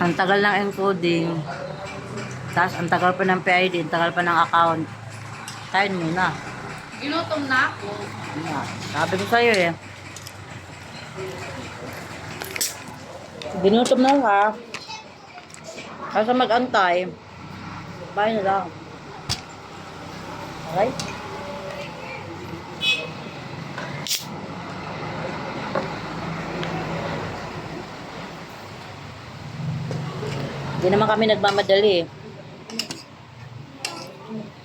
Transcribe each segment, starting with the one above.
Ang tagal ng encoding. Tapos ang tagal pa ng PID, ang tagal pa ng account. Kain mo na. Ginutom na ako. Na, Sabi ko sa'yo eh. Binutom na ka. Kasi mag-antay. Bye na lang. Okay? Hindi naman kami nagmamadali eh.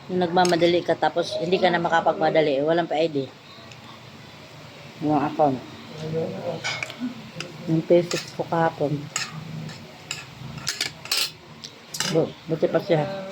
Nagmamadali ka tapos hindi ka na makapagmadali, walang pa-ID. Yung account. Yung pesos ko kahapon. Bu buti pa siya.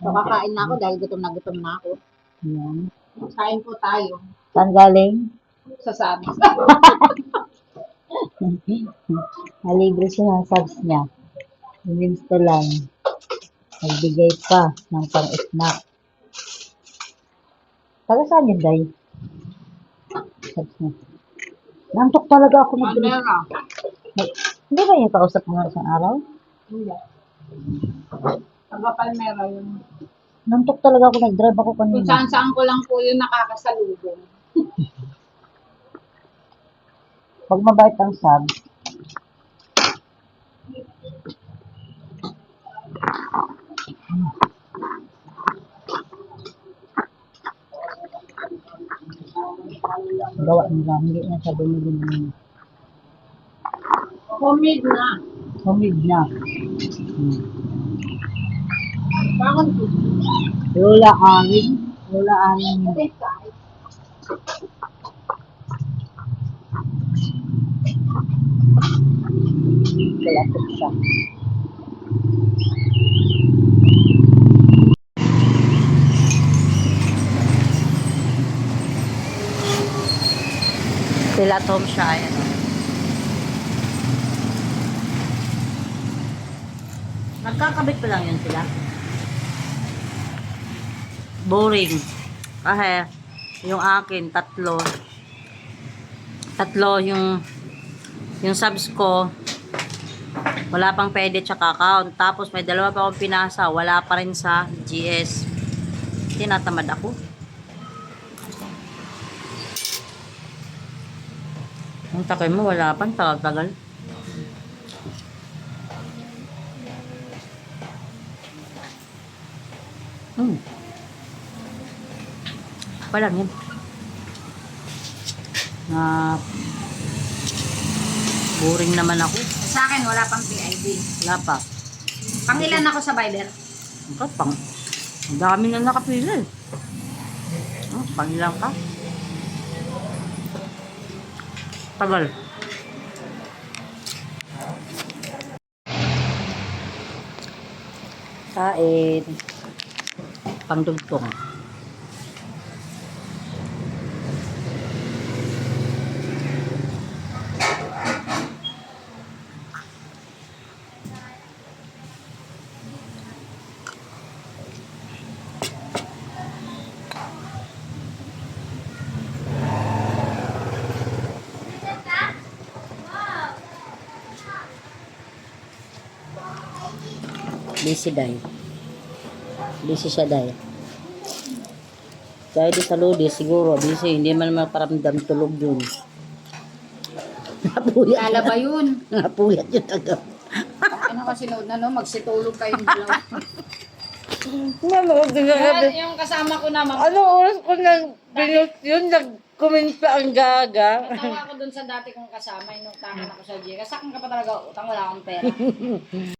So, kakain na ako dahil gutom na gutom na ako. Yan. Kain po tayo. Saan galing? Sa sabi. Nalibre siya ng subs niya. Minsto lang. Nagbigay pa ng pang-snack. Taga saan yun, Day? Subs niya. Nantok talaga ako mag Pamera. Hindi ba yung kausap mo isang araw? Hindi. Taga Palmera yun. Nantok talaga ako nag-drive ako Kung kanina. saan saan ko lang po yun nakakasalubong. Pag mabait ang sub, gawa nila, hindi na siya bumili ng Homemade na. Homemade na. Hmm. Lola anin, lola anin hindi. Kalapit siya. Siya, ayan Nagkakabit pa lang yun sila. Boring. Kasi, yung akin, tatlo. Tatlo yung yung subs ko, wala pang pwede tsaka account. Tapos may dalawa pa akong pinasa, wala pa rin sa GS. Tinatamad ako. Ang takay mo, wala pa. Tagal-tagal. Hmm. Walang yun. Na boring naman ako. Sa akin, wala pang PID. Wala pa. Pangilan ako sa Viber. Ang pang. Ang dami na nakapila eh. Oh, pangilang ka. Tagal. Kain. Pangdugtong. Busy day. Busy siya. Kaya di sa Lodi, siguro, busy. Hindi man maparamdam tulog yun. Napuyat. Lala ba yun? Napuyat yun agad. Ano kasi nood na no, magsitulog kayong dalawa. Ano, Kaya yung kasama ko naman, ano oras ko nang binus yun, nag-comment pa ang gaga. Natawa ako dun sa dati kong kasama, yung nung takan ako sa Gcash. Sakang ka pa talaga utang, wala akong pera.